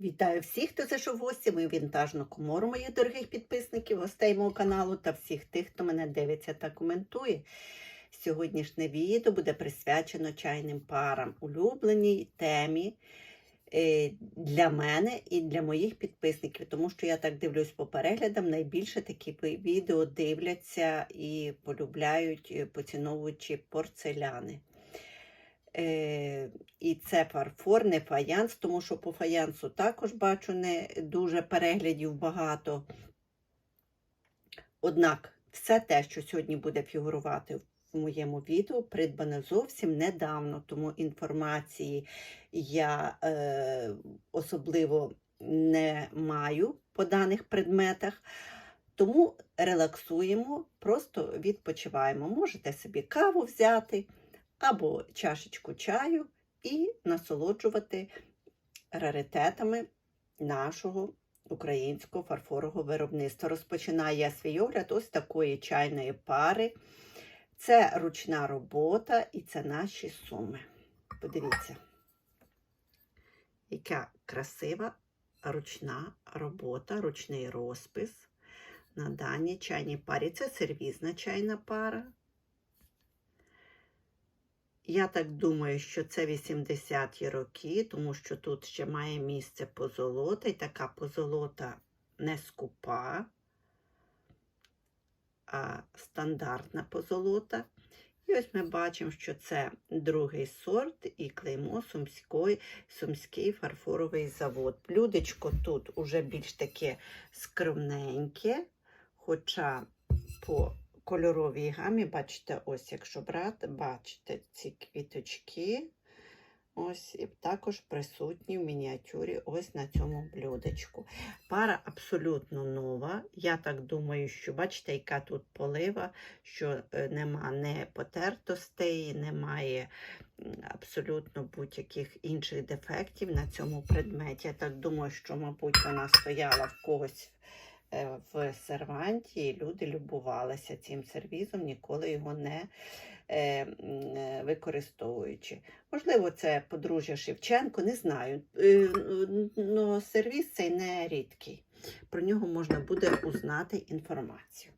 Вітаю всіх, хто зайшов в гості, мою вінтажну комору, моїх дорогих підписників, гостей мого каналу та всіх тих, хто мене дивиться та коментує. Сьогоднішнє відео буде присвячено чайним парам, улюбленій темі е, для мене і для моїх підписників, тому що я так дивлюсь по переглядам, найбільше такі відео дивляться і полюбляють, е, поціновуючи порцеляни. Е, і це фарфор, не фаянс, тому що по фаянсу також бачу не дуже переглядів багато. Однак все те, що сьогодні буде фігурувати в моєму відео, придбане зовсім недавно, тому інформації я е, особливо не маю по даних предметах. Тому релаксуємо, просто відпочиваємо. Можете собі каву взяти або чашечку чаю і насолоджувати раритетами нашого українського фарфорового виробництва. Розпочинаю я свій огляд ось такої чайної пари. Це ручна робота і це наші суми. Подивіться, яка красива ручна робота, ручний розпис на даній чайній парі. Це сервізна чайна пара. Я так думаю, що це 80-ті роки, тому що тут ще має місце позолота, і така позолота не скупа, а стандартна позолота. І ось ми бачимо, що це другий сорт і клеймо Сумський, Сумський фарфоровий завод. Блюдечко тут уже більш таке скромненьке, хоча по кольоровій гамі, бачите, ось якщо брати, бачите ці квіточки. Ось і також присутні в мініатюрі ось на цьому блюдечку. Пара абсолютно нова. Я так думаю, що бачите, яка тут полива, що е, нема не потертостей, немає абсолютно будь-яких інших дефектів на цьому предметі. Я так думаю, що, мабуть, вона стояла в когось в серванті, люди любувалися цим сервізом, ніколи його не е, е, використовуючи. Можливо, це подружжя Шевченко, не знаю. Е, Но сервіс цей не рідкий. Про нього можна буде узнати інформацію.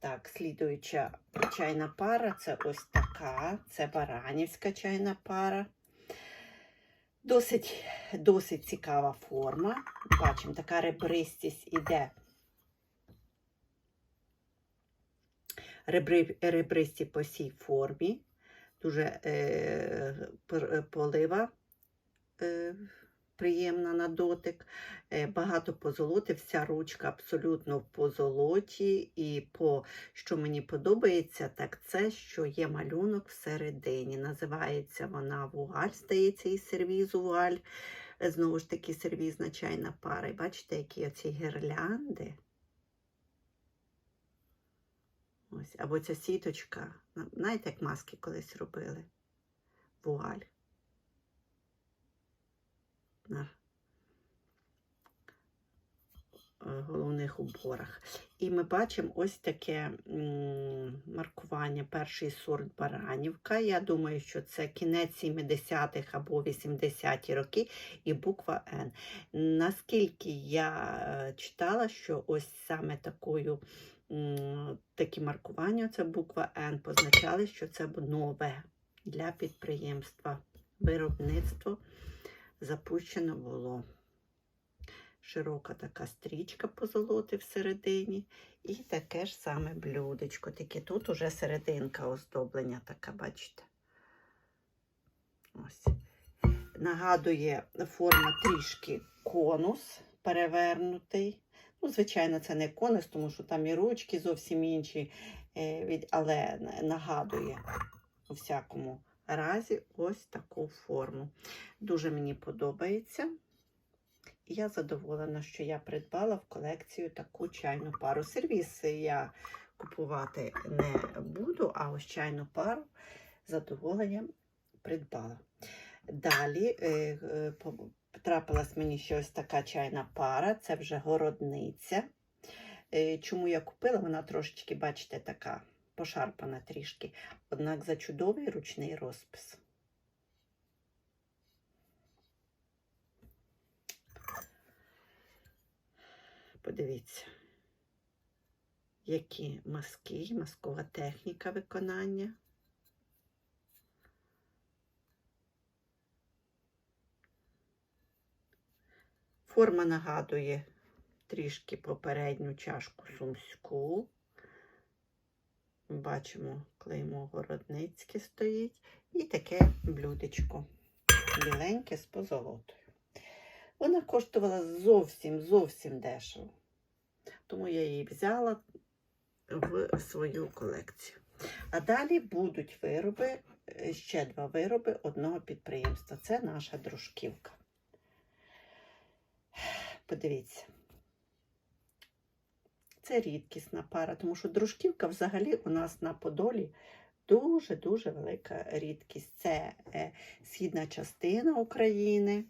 Так, слідуюча чайна пара це ось така, це баранівська чайна пара. Досить, досить цікава форма. Бачимо, така ребристість іде. Ребристі по цій формі. Дуже е, полива е, приємна на дотик. Е, багато позолоти, вся ручка абсолютно в позолоті. І по, що мені подобається, так це, що є малюнок всередині. Називається вона вуаль, здається, і сервізу вуаль. Е, Знову ж таки, сервізна чайна пара. І бачите, які оці гірлянди. Ось, або ця сіточка. Знаєте, як маски колись робили? Вуаль. На е, головних уборах. І ми бачимо ось таке маркування. Перший сорт Баранівка. Я думаю, що це кінець 70-х або 80-ті роки і буква Н. Наскільки я е, читала, що ось саме такою такі маркування, це буква Н, позначали, що це нове для підприємства. Виробництво запущено було. Широка така стрічка позолоти всередині. І таке ж саме блюдечко. Тільки тут уже серединка оздоблення така, бачите. Ось. Нагадує форма трішки конус перевернутий. Ну, звичайно, це не конус, тому що там і ручки зовсім інші, е, але нагадує у всякому разі ось таку форму. Дуже мені подобається. Я задоволена, що я придбала в колекцію таку чайну пару. Сервіси я купувати не буду, а ось чайну пару задоволенням придбала. Далі е, е, по- трапилась мені ще ось така чайна пара, це вже городниця. Е, Чому я купила? Вона трошечки, бачите, така пошарпана трішки. Однак за чудовий ручний розпис. Подивіться, які маски, маскова техніка виконання. Форма нагадує трішки попередню чашку сумську. Бачимо, клеймо городницьке стоїть. І таке блюдечко біленьке з позолотою. Вона коштувала зовсім зовсім дешево. Тому я її взяла в свою колекцію. А далі будуть вироби, е, ще два вироби одного підприємства. Це наша дружківка. Подивіться. Це рідкісна пара, тому що дружківка взагалі у нас на Подолі дуже-дуже велика рідкість. Це е, східна частина України.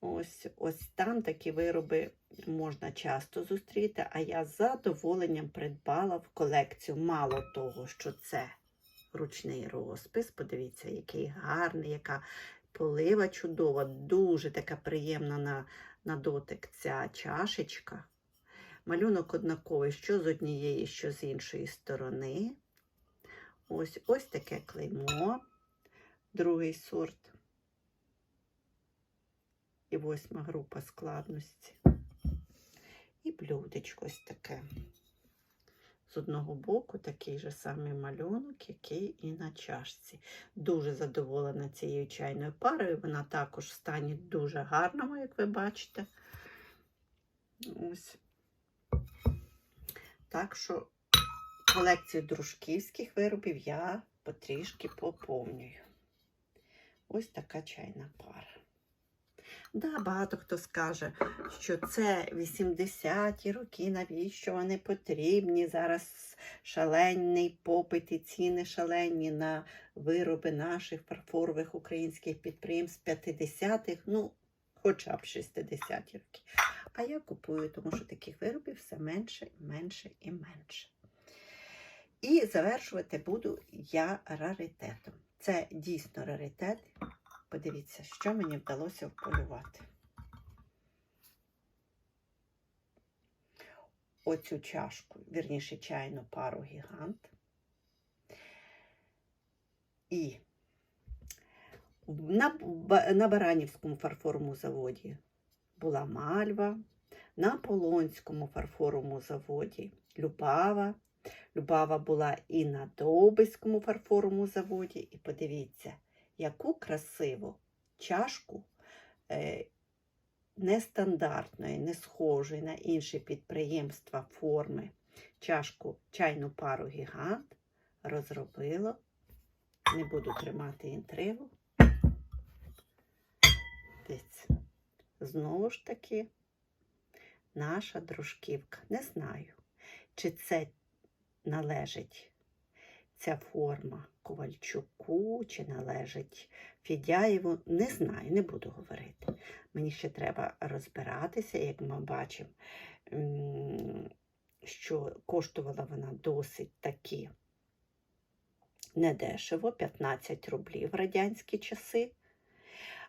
Ось, ось там такі вироби можна часто зустріти, а я з задоволенням придбала в колекцію. Мало того, що це ручний розпис. Подивіться, який гарний, яка полива чудова, дуже така приємна на, на дотик ця чашечка. Малюнок однаковий, що з однієї, що з іншої сторони. Ось ось таке клеймо, другий сорт. І восьма група складності. І блюдечко ось таке. З одного боку такий же самий малюнок, який і на чашці. Дуже задоволена цією чайною парою. Вона також в стані дуже гарному, як ви бачите. Ось. Так що колекцію дружківських виробів я потрішки поповнюю. Ось така чайна пара. Да, багато хто скаже, що це 80-ті роки, навіщо вони потрібні. Зараз шалений попит і ціни шалені на вироби наших фарфорових українських підприємств 50-х, ну, хоча б 60-ті роки. А я купую, тому що таких виробів все менше і менше і менше. І завершувати буду я раритетом. Це дійсно раритет. Подивіться, що мені вдалося вполювати. Оцю чашку, вірніше чайну пару гігант. І на, на Баранівському фарфоровому заводі була мальва, на Полонському фарфоровому заводі Любава. Любава була і на Довбиському фарфоровому заводі. І подивіться, яку красиву чашку е, нестандартної, не схожої на інші підприємства форми. Чашку чайну пару гігант розробило. Не буду тримати інтригу. Дивіться. Знову ж таки, наша дружківка. Не знаю, чи це належить ця форма Ковальчуку, чи належить Фідяєву. Не знаю, не буду говорити. Мені ще треба розбиратися, як ми бачимо, що коштувала вона досить таки недешево, 15 рублів в радянські часи.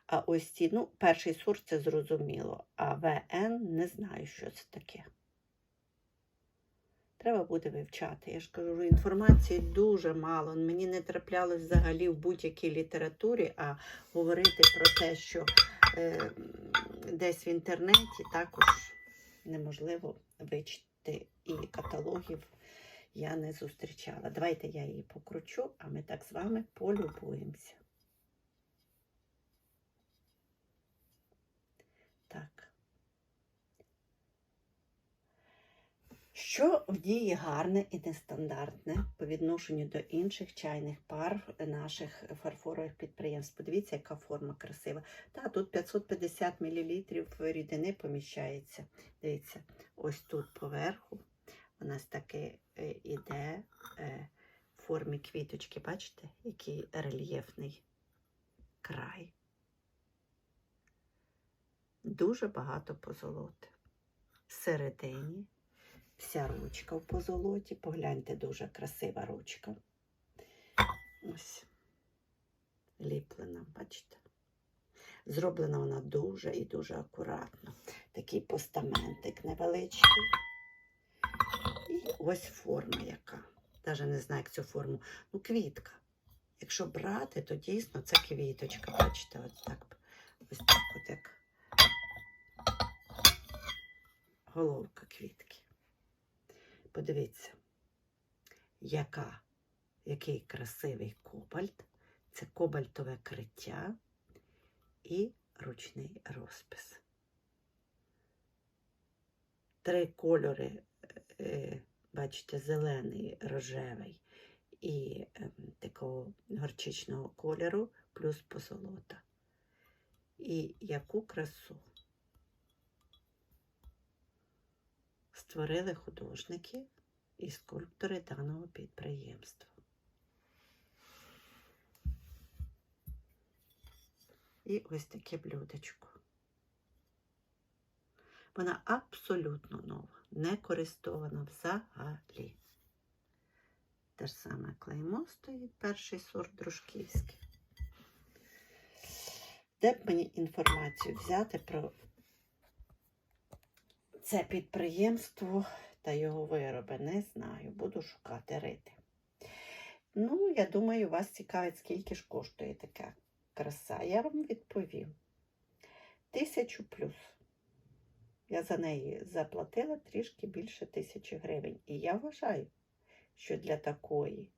А ось ці, ну, перший сорт це зрозуміло, а ВН не знаю, що це таке. Треба буде вивчати. Я ж кажу, інформації дуже мало. Мені не траплялось взагалі в будь-якій літературі, а говорити про те, що е, десь в інтернеті також неможливо вичити і каталогів я не зустрічала. Давайте я її покручу, а ми так з вами полюбуємося. Так. Що в дії гарне і нестандартне по відношенню до інших чайних пар наших фарфорових підприємств. Подивіться, яка форма красива. Та тут 550 мл рідини поміщається. Дивіться, ось тут поверху у нас таки е, іде е, в формі квіточки. Бачите, який рельєфний край. Дуже багато позолоти. Всередині вся ручка в позолоті. Погляньте, дуже красива ручка. Ось ліплена, бачите? Зроблена вона дуже і дуже акуратно. такий постаментик невеличкий. І ось форма яка. Навіть не знаю, як цю форму. Ну, квітка. Якщо брати, то дійсно це квіточка. Бачите, ось так. Ось так, от як головка квітки. Подивіться, яка, який красивий кобальт. Це кобальтове криття і ручний розпис. Три кольори, е, бачите, зелений, рожевий і ем, такого горчичного кольору, плюс позолота. І яку красу створили художники і скульптори даного підприємства. І ось таке блюдечко. Вона абсолютно нова, не користована взагалі. Те ж саме клеймо стоїть, перший сорт дружківський. Де б мені інформацію взяти про це підприємство та його вироби? Не знаю. Буду шукати рити. Ну, я думаю, вас цікавить, скільки ж коштує така краса. Я вам відповім. Тисячу плюс. Я за неї заплатила трішки більше тисячі гривень. І я вважаю, що для такої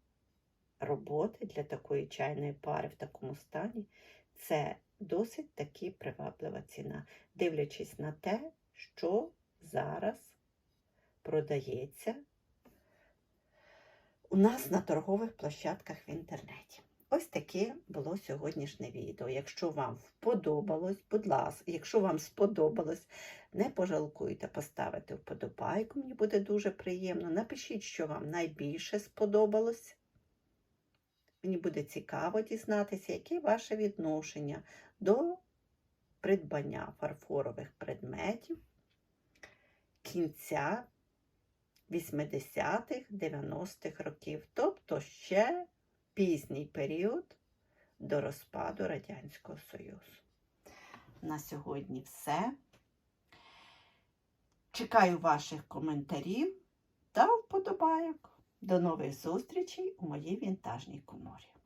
роботи, для такої чайної пари в такому стані, це досить таки приваблива ціна, дивлячись на те, що зараз продається у нас на торгових площадках в інтернеті. Ось таке було сьогоднішнє відео. Якщо вам вподобалось, будь ласка, якщо вам сподобалось, не пожалкуйте поставити вподобайку, мені буде дуже приємно. Напишіть, що вам найбільше сподобалось. Мені буде цікаво дізнатися, яке ваше відношення до придбання фарфорових предметів кінця 80-х, 90-х років, тобто ще пізній період до розпаду Радянського Союзу. На сьогодні все. Чекаю ваших коментарів та вподобайок. До нових зустрічей у моїй вінтажній коморі.